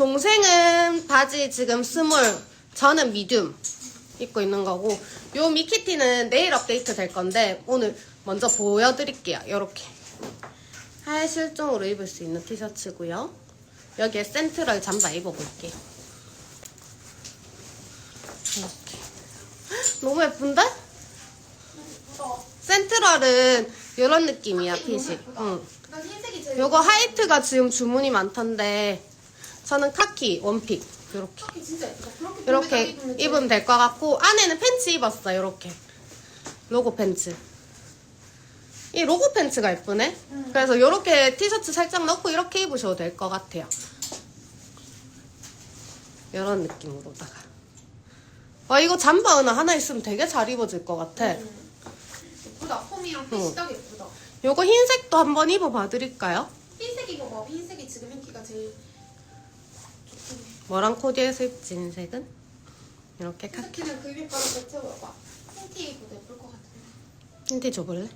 동생은 바지 지금 스몰, 저는 미디움 입고 있는 거고 요 미키티는 내일 업데이트 될 건데 오늘 먼저 보여드릴게요. 이렇게 하얀 실종으로 입을 수 있는 티셔츠고요. 여기에 센트럴 잠바 입어볼게요. 이렇게 너무 예쁜데? 센트럴은 이런 느낌이야 핏이. 응. 요거 하이트가 지금 주문이 많던데 저는 카키 원픽 이렇게 예쁘다. 진짜 예쁘다. 그렇게 이렇게 입으면 될 것 같고 안에는 팬츠 입었어 이렇게 로고 팬츠 이 로고 팬츠가 예쁘네 음. 그래서 이렇게 티셔츠 살짝 넣고 이렇게 입으셔도 될 것 같아요 이런 느낌으로다가 와 이거 잠바 하나 하나 있으면 되게 잘 입어질 것 같아 음. 예쁘다. 폼이랑 응. 핏이 딱 예쁘다. 요거 흰색도 한번 입어봐 드릴까요? 흰색이 봐봐. 흰색이 지금 인기가 제일. 뭐랑 코디해서 입지 흰색은? 이렇게 카키 흰색이는 그 윗바로 뱉어봐봐. 흰티 입어도 예쁠 것 같은데. 흰티 줘볼래?